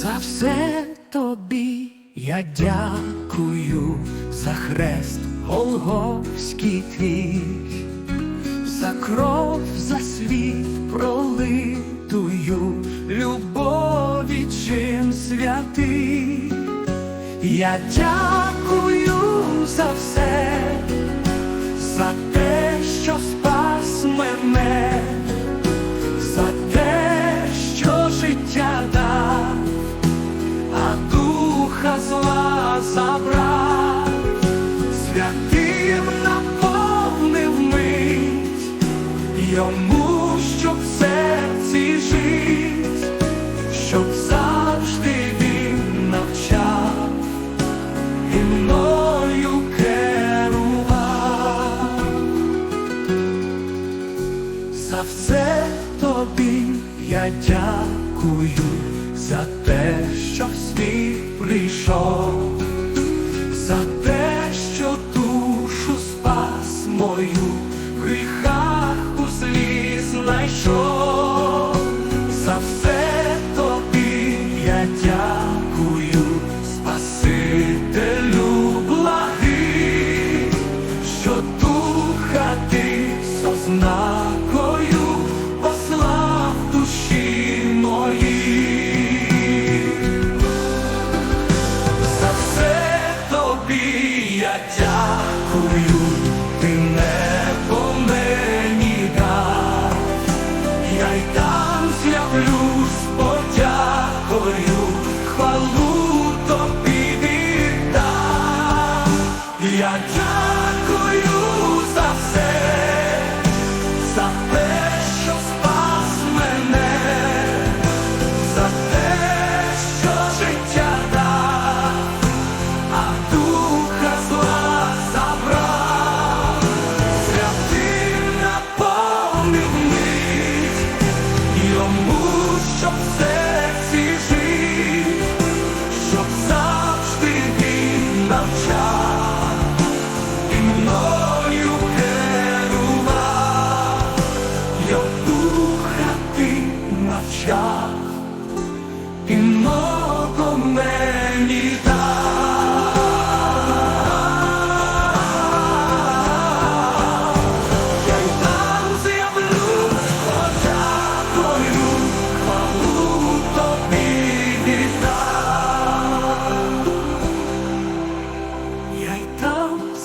За все тобі я дякую за хрест Голгофський твій, за кров, за світ пролитую, любові чим святий. Я дякую за все. Святим наповнив мить, йому, щоб в серці жить, щоб завжди він навчав. І мною керував. За все тобі я дякую, за те, що в світ прийшов, за мою, в гріхах у злі знайшов, за все тобі я дякую, Спасителю благий, що духа ти сознакою послав душі. За все тобі я дякую, дякую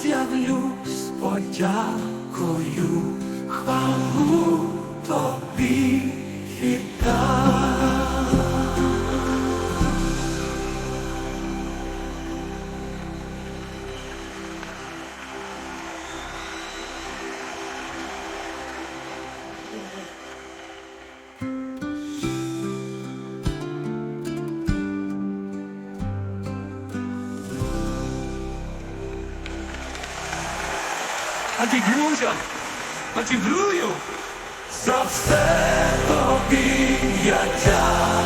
з'явлюсь подякою, хвалу тобі віддам. Алілуя, алілуя, за все тобі я дякую.